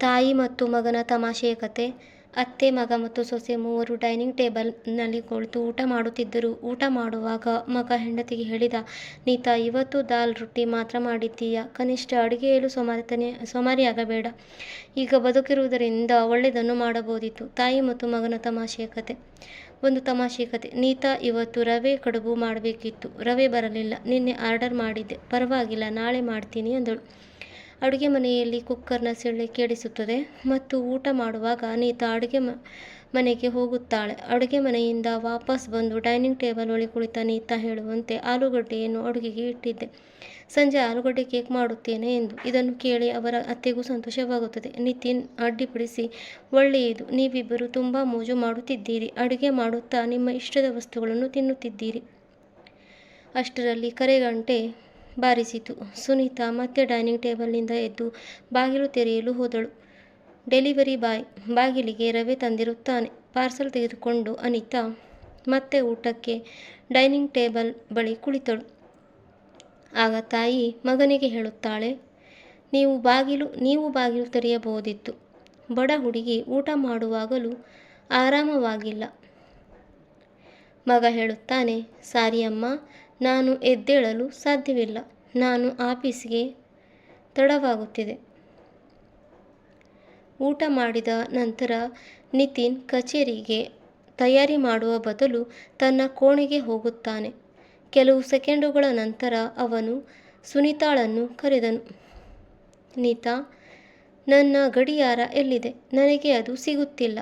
ತಾಯಿ ಮತ್ತು ಮಗನ ತಮಾಷೆಯ ಕಥೆ ಅತ್ತೆ, ಮಗ ಮತ್ತು ಸೊಸೆ ಮೂವರು ಡೈನಿಂಗ್ ಟೇಬಲ್ನಲ್ಲಿ ಕುಳಿತು ಊಟ ಮಾಡುತ್ತಿದ್ದರು. ಊಟ ಮಾಡುವಾಗ ಮಗ ಹೆಂಡತಿಗೆ ಹೇಳಿದ, ನೀತಾ, ಇವತ್ತು ದಾಲ್ ರೊಟ್ಟಿ ಮಾತ್ರ ಮಾಡಿದ್ದೀಯಾ. ಕನಿಷ್ಠ ಅಡುಗೆಯಲ್ಲೂ ಸೋಮಾರಿತನೆ, ಸೋಮಾರಿಯಾಗಬೇಡ. ಈಗ ಬದುಕಿರುವುದರಿಂದ ಒಳ್ಳೆಯದನ್ನು ಮಾಡಬಹುದಿತ್ತು. ತಾಯಿ ಮತ್ತು ಮಗನ ತಮಾಷೆಯ ಕತೆ. ಒಂದು ತಮಾಷೆಯ ಕತೆ. ನೀತಾ, ಇವತ್ತು ರವೆ ಕಡುಬು ಮಾಡಬೇಕಿತ್ತು. ರವೆ ಬರಲಿಲ್ಲ. ನಿನ್ನೆ ಆರ್ಡರ್ ಮಾಡಿದ್ದೆ. ಪರವಾಗಿಲ್ಲ, ನಾಳೆ ಮಾಡ್ತೀನಿ ಅಂದಳು. ಅಡುಗೆ ಮನೆಯಲ್ಲಿ ಕುಕ್ಕರ್ನ ಸೆಳೆ ಕೇಳಿಸುತ್ತದೆ ಮತ್ತು ಊಟ ಮಾಡುವಾಗ ಅನಿತಾ ಅಡುಗೆ ಮ, ಮನೆಗೆ ಹೋಗುತ್ತಾಳೆ. ಅಡುಗೆ ಮನೆಯಿಂದ ವಾಪಸ್ ಬಂದು ಡೈನಿಂಗ್ ಟೇಬಲ್ ಒಳಗೆ ಕುಳಿತ ನೀತಾ ಹೇಳುವಂತೆ ಆಲೂಗಡ್ಡೆಯನ್ನು ಅಡುಗೆಗೆ ಇಟ್ಟಿದ್ದೆ. ಸಂಜೆ ಆಲೂಗಡ್ಡೆ ಕೇಕ್ ಮಾಡುತ್ತೇನೆ ಎಂದು. ಇದನ್ನು ಕೇಳಿ ಅವರ ಅತ್ತೆಗೂ ಸಂತೋಷವಾಗುತ್ತದೆ. ನಿತಿನ್ ಅಡ್ಡಿಪಡಿಸಿ ಒಳ್ಳೆಯದು. ನೀವಿಬ್ಬರು ತುಂಬ ಮೋಜು ಮಾಡುತ್ತಿದ್ದೀರಿ. ಅಡುಗೆ ಮಾಡುತ್ತಾ ನಿಮ್ಮ ಇಷ್ಟದ ವಸ್ತುಗಳನ್ನು ತಿನ್ನುತ್ತಿದ್ದೀರಿ. ಅಷ್ಟರಲ್ಲಿ ಕರೆಗಂಟೆ ಬಾರಿಸಿತು. ಸುನೀತಾ ಮತ್ತೆ ಡೈನಿಂಗ್ ಟೇಬಲ್ನಿಂದ ಎದ್ದು ಬಾಗಿಲು ತೆರೆಯಲು ಹೋದಳು. ಡೆಲಿವರಿ ಬಾಯ್ ಬಾಗಿಲಿಗೆ ರವೆ ತಂದಿರುತ್ತಾನೆ. ಪಾರ್ಸಲ್ ತೆಗೆದುಕೊಂಡು ಅನಿತಾ ಮತ್ತೆ ಊಟಕ್ಕೆ ಡೈನಿಂಗ್ ಟೇಬಲ್ ಬಳಿ ಕುಳಿತಳು. ಆಗ ತಾಯಿ ಮಗನಿಗೆ ಹೇಳುತ್ತಾಳೆ, ನೀವು ಬಾಗಿಲು ನೀವು ಬಾಗಿಲು ತೆರೆಯಬಹುದಿತ್ತು. ಬಡ ಹುಡುಗಿ ಊಟ ಮಾಡುವಾಗಲೂ ಆರಾಮವಾಗಿಲ್ಲ. ಮಗ ಹೇಳುತ್ತಾನೆ, ಸಾರಿ ಅಮ್ಮ, ನಾನು ಎದ್ದೇಳಲು ಸಾಧ್ಯವಿಲ್ಲ. ನಾನು ಆಫೀಸ್ಗೆ ತಡವಾಗುತ್ತಿದೆ. ಊಟ ಮಾಡಿದ ನಂತರ ನಿತಿನ್ ಕಚೇರಿಗೆ ತಯಾರಿ ಮಾಡುವ ಬದಲು ತನ್ನ ಕೋಣೆಗೆ ಹೋಗುತ್ತಾನೆ. ಕೆಲವು ಸೆಕೆಂಡುಗಳ ನಂತರ ಅವನು ಸುನೀತಾಳನ್ನು ಕರೆದನು. ನೀತಾ, ನನ್ನ ಗಡಿಯಾರ ಎಲ್ಲಿದೆ? ನನಗೆ ಅದು ಸಿಗುತ್ತಿಲ್ಲ.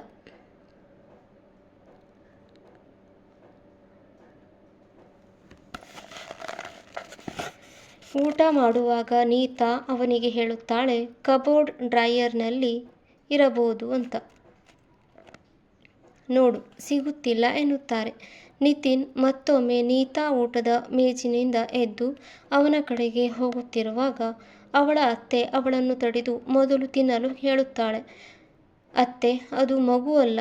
ಊಟ ಮಾಡುವಾಗ ನೀತಾ ಅವನಿಗೆ ಹೇಳುತ್ತಾಳೆ, ಕಬೋರ್ಡ್ ಡ್ರಾಯರ್ನಲ್ಲಿ ಇರಬಹುದು ಅಂತ. ನೋಡು, ಸಿಗುತ್ತಿಲ್ಲ ಎನ್ನುತ್ತಾರೆ. ನಿತಿನ್ ಮತ್ತೊಮ್ಮೆ ನೀತಾ ಊಟದ ಮೇಜಿನಿಂದ ಎದ್ದು ಅವನ ಕಡೆಗೆ ಹೋಗುತ್ತಿರುವಾಗ ಅವಳ ಅತ್ತೆ ಅವಳನ್ನು ತಡೆದು ಮೊದಲು ತಿನ್ನಲು ಹೇಳುತ್ತಾಳೆ. ಅತ್ತೆ, ಅದು ಮಗು ಅಲ್ಲ.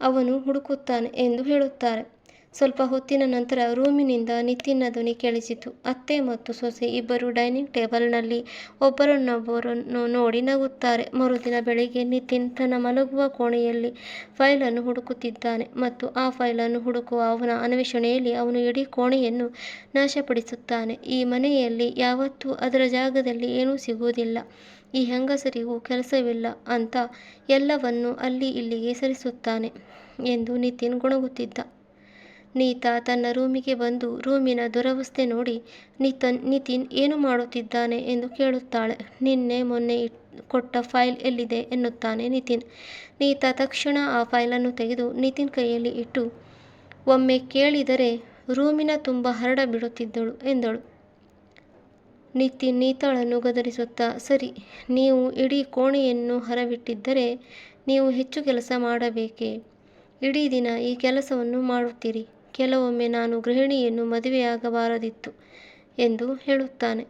ಅವನು ಹುಡುಕುತ್ತಾನೆ ಎಂದು ಹೇಳುತ್ತಾರೆ. ಸ್ವಲ್ಪ ಹೊತ್ತಿನ ನಂತರ ರೂಮಿನಿಂದ ನಿತಿನ್ನ ಧ್ವನಿ ಕೇಳಿಸಿತು. ಅತ್ತೆ ಮತ್ತು ಸೊಸೆ ಇಬ್ಬರು ಡೈನಿಂಗ್ ಟೇಬಲ್ನಲ್ಲಿ ಒಬ್ಬರನ್ನೊಬ್ಬರನ್ನು ನೋಡಿ ನಗುತ್ತಾರೆ. ಮರುದಿನ ಬೆಳಿಗ್ಗೆ ನಿತಿನ್ ತನ್ನ ಮಲಗುವ ಕೋಣೆಯಲ್ಲಿ ಫೈಲನ್ನು ಹುಡುಕುತ್ತಿದ್ದಾನೆ ಮತ್ತು ಆ ಫೈಲನ್ನು ಹುಡುಕುವ ಅವನ ಅನ್ವೇಷಣೆಯಲ್ಲಿ ಅವನು ಇಡೀ ಕೋಣೆಯನ್ನು ನಾಶಪಡಿಸುತ್ತಾನೆ. ಈ ಮನೆಯಲ್ಲಿ ಯಾವತ್ತೂ ಅದರ ಜಾಗದಲ್ಲಿ ಏನೂ ಸಿಗುವುದಿಲ್ಲ. ಈ ಹೆಂಗಸರಿಗೂ ಕೆಲಸವಿಲ್ಲ ಅಂತ ಎಲ್ಲವನ್ನೂ ಅಲ್ಲಿ ಇಲ್ಲಿಗೆ ಸರಿಸುತ್ತಾನೆ ಎಂದು ನಿತಿನ್ ಗೊಣಗುತ್ತಿದ್ದ. ನೀತಾ ತನ್ನ ರೂಮಿಗೆ ಬಂದು ರೂಮಿನ ದುರವಸ್ಥೆ ನೋಡಿ ನಿತನ್ ನಿತಿನ್ ಏನು ಮಾಡುತ್ತಿದ್ದಾನೆ? ಎಂದು ಕೇಳುತ್ತಾಳೆ. ನಿನ್ನೆ ಮೊನ್ನೆ ಕೊಟ್ಟ ಫೈಲ್ ಎಲ್ಲಿದೆ? ಎನ್ನುತ್ತಾನೆ ನಿತಿನ್. ನೀತಾ ತಕ್ಷಣ ಆ ಫೈಲನ್ನು ತೆಗೆದು ನಿತಿನ್ ಕೈಯಲ್ಲಿ ಇಟ್ಟು, ಒಮ್ಮೆ ಕೇಳಿದರೆ ರೂಮಿನ ತುಂಬ ಹರಡ ಬಿಡುತ್ತಿದ್ದಳು, ಎಂದಳು. ನಿತಿನ್ ನೀತಾಳನ್ನು ಗದರಿಸುತ್ತಾ, ಸರಿ, ನೀವು ಇಡೀ ಕೋಣೆಯನ್ನು ಹರಬಿಟ್ಟಿದ್ದರೆ ನೀವು ಹೆಚ್ಚು ಕೆಲಸ ಮಾಡಬೇಕೇ? ಇಡೀ ದಿನ ಈ ಕೆಲಸವನ್ನು ಮಾಡುತ್ತೀರಿ. ಕೆಲವೊಮ್ಮೆ ನಾನು ಗೃಹಿಣಿಯನ್ನು ಮದುವೆಯಾಗಬಾರದಿತ್ತು ಎಂದು ಹೇಳುತ್ತಾನೆ.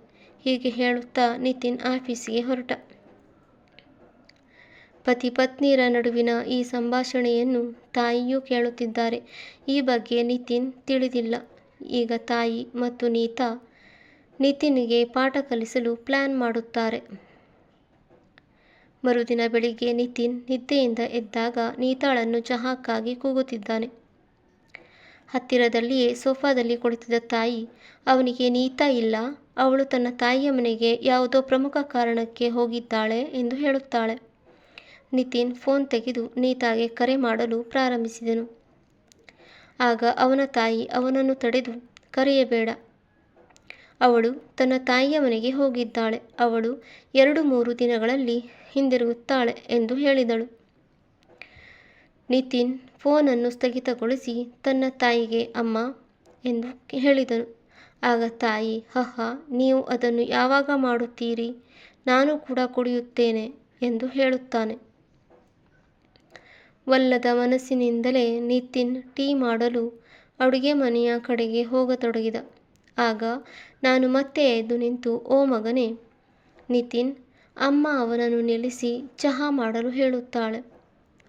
ಹೀಗೆ ಹೇಳುತ್ತಾ ನಿತಿನ್ ಆಫೀಸಿಗೆ ಹೊರಟ. ಪತಿ ಪತ್ನಿಯರ ನಡುವಿನ ಈ ಸಂಭಾಷಣೆಯನ್ನು ತಾಯಿಯೂ ಕೇಳುತ್ತಿದ್ದಾರೆ. ಈ ಬಗ್ಗೆ ನಿತಿನ್ ತಿಳಿದಿಲ್ಲ. ಈಗ ತಾಯಿ ಮತ್ತು ನೀತಾ ನಿತಿನ್ಗೆ ಪಾಠ ಕಲಿಸಲು ಪ್ಲಾನ್ ಮಾಡುತ್ತಾರೆ. ಮರುದಿನ ಬೆಳಿಗ್ಗೆ ನಿತಿನ್ ನಿದ್ದೆಯಿಂದ ಎದ್ದಾಗ ನೀತಾಳನ್ನು ಚಹಾಕ್ಕಾಗಿ ಕೂಗುತ್ತಿದ್ದಾನೆ. ಹತ್ತಿರದಲ್ಲಿಯೇ ಸೋಫಾದಲ್ಲಿ ಕುಳಿತಿದ್ದ ತಾಯಿ, ಅವನಿಗೆ ನೀತಾ ಇಲ್ಲ. ಅವಳು ತನ್ನ ತಾಯಿಯ ಮನೆಗೆ ಯಾವುದೋ ಪ್ರಮುಖ ಕಾರಣಕ್ಕೆ ಹೋಗಿದ್ದಾಳೆ ಎಂದು ಹೇಳುತ್ತಾಳೆ. ನಿತಿನ್ ಫೋನ್ ತೆಗೆದು ನೀತಾಗೆ ಕರೆ ಮಾಡಲು ಪ್ರಾರಂಭಿಸಿದನು. ಆಗ ಅವನ ತಾಯಿ ಅವನನ್ನು ತಡೆದು ಕರೆಯಬೇಡ. ಅವಳು ತನ್ನ ತಾಯಿಯ ಮನೆಗೆ ಹೋಗಿದ್ದಾಳೆ. ಅವಳು ಎರಡು ಮೂರು ದಿನಗಳಲ್ಲಿ ಹಿಂದಿರುಗುತ್ತಾಳೆ ಎಂದು ಹೇಳಿದಳು. ನಿತಿನ್ ಫೋನನ್ನು ಸ್ಥಗಿತಗೊಳಿಸಿ ತನ್ನ ತಾಯಿಗೆ ಅಮ್ಮ ಎಂದು ಹೇಳಿದನು. ಆಗ ತಾಯಿ, ಹಹ, ನೀವು ಅದನ್ನು ಯಾವಾಗ ಮಾಡುತ್ತೀರಿ? ನಾನು ಕೂಡ ಕುಡಿಯುತ್ತೇನೆ ಎಂದು ಹೇಳುತ್ತಾನೆ. ವಲ್ಲದ ಮನಸ್ಸಿನಿಂದಲೇ ನಿತಿನ್ ಟೀ ಮಾಡಲು ಅಡುಗೆ ಮನೆಯ ಕಡೆಗೆ ಹೋಗತೊಡಗಿದ. ಆಗ, ನಾನು ಮತ್ತೆ ಎದ್ದು ನಿಂತು, ಓ ಮಗನೇ! ನಿತಿನ್, ಅಮ್ಮ ಅವನನ್ನು ನಿಲ್ಲಿಸಿ ಚಹಾ ಮಾಡಲು ಹೇಳುತ್ತಾಳೆ.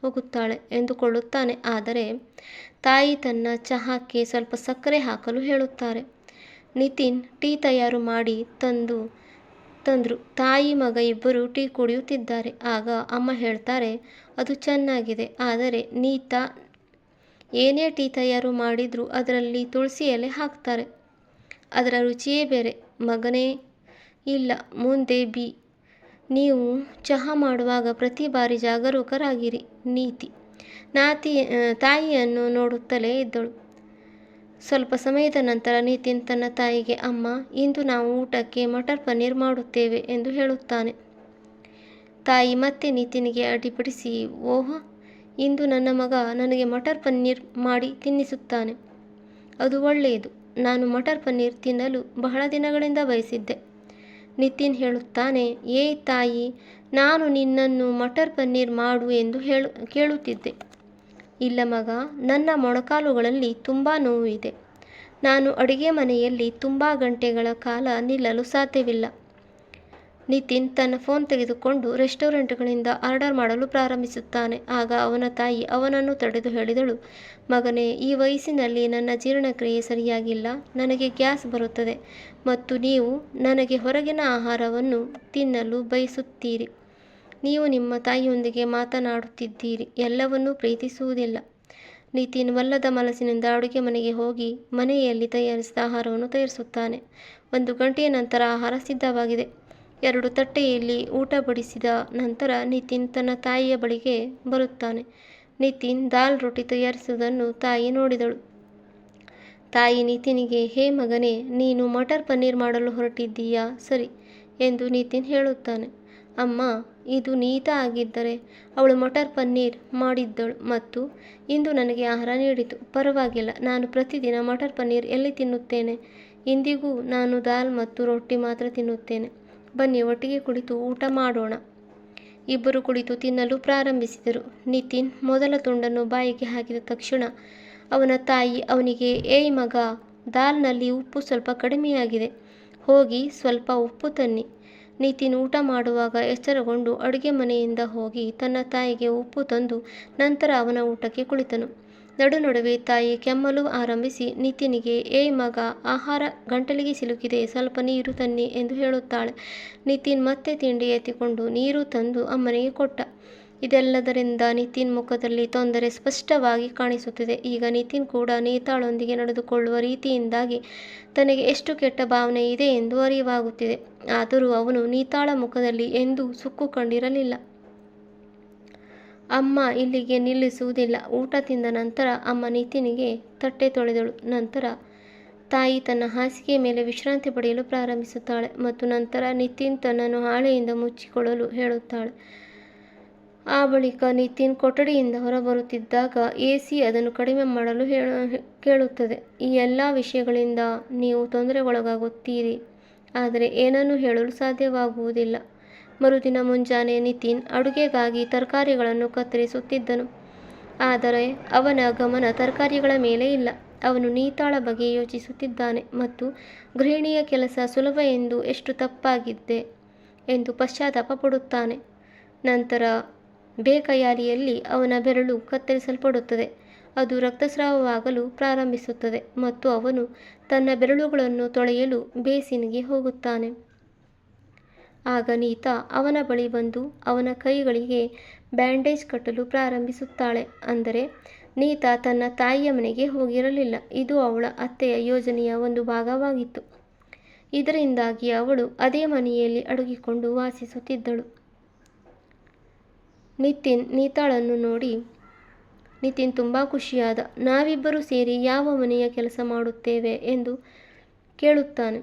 ಹೋಗುತ್ತಾಳೆ ಎಂದುಕೊಳ್ಳುತ್ತಾನೆ. ಆದರೆ ತಾಯಿ ತನ್ನ ಚಹಾಕ್ಕೆ ಸ್ವಲ್ಪ ಸಕ್ಕರೆ ಹಾಕಲು ಹೇಳುತ್ತಾರೆ. ನಿತಿನ್ ಟೀ ತಯಾರು ಮಾಡಿ ತಂದು, ತಂದರು. ತಾಯಿ ಮಗ ಇಬ್ಬರು ಟೀ ಕುಡಿಯುತ್ತಿದ್ದಾರೆ. ಆಗ ಅಮ್ಮ ಹೇಳ್ತಾರೆ, ಅದು ಚೆನ್ನಾಗಿದೆ. ಆದರೆ ನೀತಾ ಏನೇ ಟೀ ತಯಾರು ಮಾಡಿದರೂ ಅದರಲ್ಲಿ ತುಳಸಿ ಎಲೆ ಹಾಕ್ತಾರೆ. ಅದರ ರುಚಿಯೇ ಬೇರೆ. ಮಗನೇ ಇಲ್ಲ. ಮುಂದೆ ಬಿ ನೀವು ಚಹಾ ಮಾಡುವಾಗ ಪ್ರತಿ ಬಾರಿ ಜಾಗರೂಕರಾಗಿರಿ. ನೀತಿ. ನಾತಿ ತಾಯಿಯನ್ನು ನೋಡುತ್ತಲೇ ಇದ್ದಳು. ಸ್ವಲ್ಪ ಸಮಯದ ನಂತರ ನಿತಿನ್ ತನ್ನ ತಾಯಿಗೆ, ಅಮ್ಮ, ಇಂದು ನಾವು ಊಟಕ್ಕೆ ಮಟರ್ ಪನ್ನೀರ್ ಮಾಡುತ್ತೇವೆ ಎಂದು ಹೇಳುತ್ತಾನೆ. ತಾಯಿ ಮತ್ತೆ ನಿತಿನ್ಗೆ ಅಡ್ಡಿಪಡಿಸಿ, ಓಹ್, ಇಂದು ನನ್ನ ಮಗ ನನಗೆ ಮಟರ್ ಪನ್ನೀರ್ ಮಾಡಿ ತಿನ್ನಿಸುತ್ತಾನೆ. ಅದು ಒಳ್ಳೆಯದು. ನಾನು ಮಟರ್ ಪನ್ನೀರ್ ತಿನ್ನಲು ಬಹಳ ದಿನಗಳಿಂದ ಬಯಸಿದ್ದೆ. ನಿತಿನ್ ಹೇಳುತ್ತಾನೆ ಏಯ್ ತಾಯಿ, ನಾನು ನಿನ್ನನ್ನು ಮಟರ್ ಪನ್ನೀರ್ ಮಾಡು ಎಂದು ಹೇಳು, ಕೇಳುತ್ತಿದ್ದೆ. ಇಲ್ಲ ಮಗ, ನನ್ನ ಮೊಣಕಾಲುಗಳಲ್ಲಿ ತುಂಬ ನೋವು ಇದೆ. ನಾನು ಅಡುಗೆ ಮನೆಯಲ್ಲಿ ತುಂಬ ಗಂಟೆಗಳ ಕಾಲ ನಿಲ್ಲಲು ಸಾಧ್ಯವಿಲ್ಲ. ನಿತಿನ್ ತನ್ನ ಫೋನ್ ತೆಗೆದುಕೊಂಡು ರೆಸ್ಟೋರೆಂಟ್ಗಳಿಂದ ಆರ್ಡರ್ ಮಾಡಲು ಪ್ರಾರಂಭಿಸುತ್ತಾನೆ. ಆಗ ಅವನ ತಾಯಿ ಅವನನ್ನು ತಡೆದು ಹೇಳಿದಳು, ಮಗನೇ, ಈ ವಯಸ್ಸಿನಲ್ಲಿ ನನ್ನ ಜೀರ್ಣಕ್ರಿಯೆ ಸರಿಯಾಗಿಲ್ಲ. ನನಗೆ ಗ್ಯಾಸ್ ಬರುತ್ತದೆ ಮತ್ತು ನೀವು ನನಗೆ ಹೊರಗಿನ ಆಹಾರವನ್ನು ತಿನ್ನಲು ಬಯಸುತ್ತೀರಿ. ನೀವು ನಿಮ್ಮ ತಾಯಿಯೊಂದಿಗೆ ಮಾತನಾಡುತ್ತಿದ್ದೀರಿ. ಎಲ್ಲವನ್ನೂ ಪ್ರೀತಿಸುವುದಿಲ್ಲ ನಿತಿನ್ ವಲ್ಲದ ಮನಸ್ಸಿನಿಂದ ಅಡುಗೆ ಮನೆಗೆ ಹೋಗಿ ಮನೆಯಲ್ಲಿ ತಯಾರಿಸಿದ ಆಹಾರವನ್ನು ತಯಾರಿಸುತ್ತಾನೆ. ಒಂದು ಗಂಟೆಯ ನಂತರ ಆಹಾರ ಸಿದ್ಧವಾಗಿದೆ. ಎರಡು ತಟ್ಟೆಯಲ್ಲಿ ಊಟ ಬಡಿಸಿದ ನಂತರ ನಿತಿನ್ ತನ್ನ ತಾಯಿಯ ಬಳಿಗೆ ಬರುತ್ತಾನೆ. ನಿತಿನ್ ದಾಲ್ ರೊಟ್ಟಿ ತಯಾರಿಸುವುದನ್ನು ತಾಯಿ ನೋಡಿದಳು. ತಾಯಿ ನಿತಿನಿಗೆ, ಹೇ ಮಗನೇ, ನೀನು ಮಟರ್ ಪನ್ನೀರ್ ಮಾಡಲು ಹೊರಟಿದ್ದೀಯಾ? ಸರಿ, ಎಂದು ನಿತಿನ್ ಹೇಳುತ್ತಾನೆ. ಅಮ್ಮ, ಇದು ನೀತಾ ಆಗಿದ್ದರೆ ಅವಳು ಮಟರ್ ಪನ್ನೀರ್ ಮಾಡಿದ್ದಳು ಮತ್ತು ಇಂದು ನನಗೆ ಆಹಾರ ನೀಡಿತು. ಪರವಾಗಿಲ್ಲ, ನಾನು ಪ್ರತಿದಿನ ಮಟರ್ ಪನ್ನೀರ್ ಎಲ್ಲಿ ತಿನ್ನುತ್ತೇನೆ? ಇಂದಿಗೂ ನಾನು ದಾಲ್ ಮತ್ತು ರೊಟ್ಟಿ ಮಾತ್ರ ತಿನ್ನುತ್ತೇನೆ. ಬನ್ನಿ, ಒಟ್ಟಿಗೆ ಕುಳಿತು ಊಟ ಮಾಡೋಣ. ಇಬ್ಬರು ಕುಳಿತು ತಿನ್ನಲು ಪ್ರಾರಂಭಿಸಿದರು. ನಿತಿನ್ ಮೊದಲ ತುಂಡನ್ನು ಬಾಯಿಗೆ ಹಾಕಿದ ತಕ್ಷಣ, ಅವನ ತಾಯಿ ಅವನಿಗೆ, ಏಯ್ ಮಗ, ದಾಲ್ನಲ್ಲಿ ಉಪ್ಪು ಸ್ವಲ್ಪ ಕಡಿಮೆಯಾಗಿದೆ. ಹೋಗಿ ಸ್ವಲ್ಪ ಉಪ್ಪು ತನ್ನಿ. ನಿತಿನ್ ಊಟ ಮಾಡುವಾಗ ಎಚ್ಚರಗೊಂಡು ಅಡುಗೆ ಮನೆಯಿಂದ ಹೋಗಿ ತನ್ನ ತಾಯಿಗೆ ಉಪ್ಪು ತಂದು ನಂತರ ಅವನ ಊಟಕ್ಕೆ ಕುಳಿತನು. ನಡು ನಡುವೆ ತಾಯಿ ಕೆಮ್ಮಲು ಆರಂಭಿಸಿ ನಿತಿನಿಗೆ ಏಯ್ ಮಗ, ಆಹಾರ ಗಂಟಲಿಗೆ ಸಿಲುಕಿದೆ, ಸ್ವಲ್ಪ ನೀರು ತನ್ನಿ ಎಂದು ಹೇಳುತ್ತಾಳೆ. ನಿತಿನ್ ಮತ್ತೆ ತಿಂಡಿ ಎತ್ತಿಕೊಂಡು ನೀರು ತಂದು ಅಮ್ಮನಿಗೆ ಕೊಟ್ಟ. ಇದೆಲ್ಲದರಿಂದ ನಿತಿನ್ ಮುಖದಲ್ಲಿ ತೊಂದರೆ ಸ್ಪಷ್ಟವಾಗಿ ಕಾಣಿಸುತ್ತಿದೆ. ಈಗ ನಿತಿನ್ ಕೂಡ ನೀತಾಳೊಂದಿಗೆ ನಡೆದುಕೊಳ್ಳುವ ರೀತಿಯಿಂದಾಗಿ ತನಗೆ ಎಷ್ಟು ಕೆಟ್ಟ ಭಾವನೆ ಇದೆ ಎಂದು ಅರಿವಾಗುತ್ತಿದೆ. ಆದರೂ ಅವನು ನೀತಾಳ ಮುಖದಲ್ಲಿ ಎಂದೂ ಸುಕ್ಕು ಕಂಡಿರಲಿಲ್ಲ. ಅಮ್ಮ ಇಲ್ಲಿಗೆ ನಿಲ್ಲಿಸುವುದಿಲ್ಲ. ಊಟ ತಿಂದ ನಂತರ ಅಮ್ಮ ನಿತಿನಿಗೆ ತಟ್ಟೆ ತೊಳೆದಳು. ನಂತರ ತಾಯಿ ತನ್ನ ಹಾಸಿಗೆಯ ಮೇಲೆ ವಿಶ್ರಾಂತಿ ಪಡೆಯಲು ಪ್ರಾರಂಭಿಸುತ್ತಾಳೆ ಮತ್ತು ನಂತರ ನಿತಿನ್ ತನ್ನನ್ನು ಹಾಳೆಯಿಂದ ಮುಚ್ಚಿಕೊಳ್ಳಲು ಹೇಳುತ್ತಾಳೆ. ಆ ಬಳಿಕ ನಿತಿನ್ ಕೊಠಡಿಯಿಂದ ಹೊರಬರುತ್ತಿದ್ದಾಗ ಎ ಸಿ ಅದನ್ನು ಕಡಿಮೆ ಮಾಡಲು ಕೇಳುತ್ತದೆ. ಈ ಎಲ್ಲ ವಿಷಯಗಳಿಂದ ನೀವು ತೊಂದರೆಗೊಳಗಾಗುತ್ತೀರಿ. ಆದರೆ ಏನನ್ನು ಹೇಳಲು ಸಾಧ್ಯವಾಗುವುದಿಲ್ಲ. ಮರುದಿನ ಮುಂಜಾನೆ ನಿತಿನ್ ಅಡುಗೆಗಾಗಿ ತರಕಾರಿಗಳನ್ನು ಕತ್ತರಿಸುತ್ತಿದ್ದನು. ಆದರೆ ಅವನ ಗಮನ ತರಕಾರಿಗಳ ಮೇಲೆ ಇಲ್ಲ. ಅವನು ನೀತಾಳ ಬಗ್ಗೆ ಯೋಚಿಸುತ್ತಿದ್ದಾನೆ ಮತ್ತು ಗೃಹಿಣಿಯ ಕೆಲಸ ಸುಲಭ ಎಂದು ಎಷ್ಟು ತಪ್ಪಾಗಿದ್ದೆ ಎಂದು ಪಶ್ಚಾತ್ತಾಪ ಪಡುತ್ತಾನೆ. ನಂತರ ಬೇಕಯಾರಿಯಲ್ಲಿ ಅವನ ಬೆರಳು ಕತ್ತರಿಸಲ್ಪಡುತ್ತದೆ. ಅದು ರಕ್ತಸ್ರಾವವಾಗಲು ಪ್ರಾರಂಭಿಸುತ್ತದೆ ಮತ್ತು ಅವನು ತನ್ನ ಬೆರಳುಗಳನ್ನು ತೊಳೆಯಲು ಬೇಸಿನ್ಗೆ ಹೋಗುತ್ತಾನೆ. ಆಗ ನೀತಾ ಅವನ ಬಳಿ ಬಂದು ಅವನ ಕೈಗಳಿಗೆ ಬ್ಯಾಂಡೇಜ್ ಕಟ್ಟಲು ಪ್ರಾರಂಭಿಸುತ್ತಾಳೆ ಅಂದರೆ, ನೀತಾ ತನ್ನ ತಾಯಿಯ ಮನೆಗೆ ಹೋಗಿರಲಿಲ್ಲ. ಇದು ಅವಳ ಅತ್ತೆಯ ಯೋಜನೆಯ ಒಂದು ಭಾಗವಾಗಿತ್ತು. ಇದರಿಂದಾಗಿ ಅವಳು ಅದೇ ಮನೆಯಲ್ಲಿ ಅಡಗಿಕೊಂಡು ವಾಸಿಸುತ್ತಿದ್ದಳು. ನಿತಿನ್ ನೀತಾಳನ್ನು ನೋಡಿ, ನಿತಿನ್ ತುಂಬ ಖುಷಿಯಾದ, ನಾವಿಬ್ಬರು ಸೇರಿ ಯಾವ ಮನೆಯ ಕೆಲಸ ಮಾಡುತ್ತೇವೆ ಎಂದು ಕೇಳುತ್ತಾನೆ.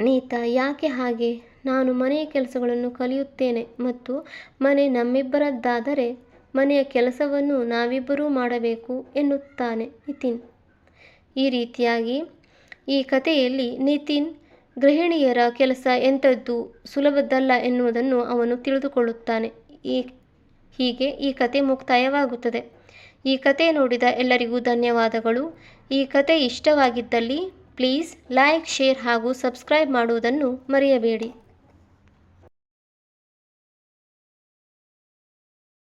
ನೀತಾ, ಯಾಕೆ ಹಾಗೆ? ನಾನು ಮನೆಯ ಕೆಲಸಗಳನ್ನು ಕಲಿಯುತ್ತೇನೆ ಮತ್ತು ಮನೆ ನಮ್ಮಿಬ್ಬರದ್ದಾದರೆ ಮನೆಯ ಕೆಲಸವನ್ನು ನಾವಿಬ್ಬರೂ ಮಾಡಬೇಕು ಎನ್ನುತ್ತಾನೆ ನಿತಿನ್. ಈ ರೀತಿಯಾಗಿ ಈ ಕಥೆಯಲ್ಲಿ ನಿತಿನ್ ಗೃಹಿಣಿಯರ ಕೆಲಸ ಎಂಥದ್ದು ಸುಲಭದ್ದಲ್ಲ ಎನ್ನುವುದನ್ನು ಅವನು ತಿಳಿದುಕೊಳ್ಳುತ್ತಾನೆ. ಈ ಹೀಗೆ ಈ ಕತೆ ಮುಕ್ತಾಯವಾಗುತ್ತದೆ. ಈ ಕತೆ ನೋಡಿದ ಎಲ್ಲರಿಗೂ ಧನ್ಯವಾದಗಳು. ಈ ಕತೆ ಇಷ್ಟವಾಗಿದ್ದಲ್ಲಿ ಪ್ಲೀಸ್ ಲೈಕ್, ಶೇರ್ ಹಾಗೂ ಸಬ್ಸ್ಕ್ರೈಬ್ ಮಾಡುವುದನ್ನು ಮರೆಯಬೇಡಿ.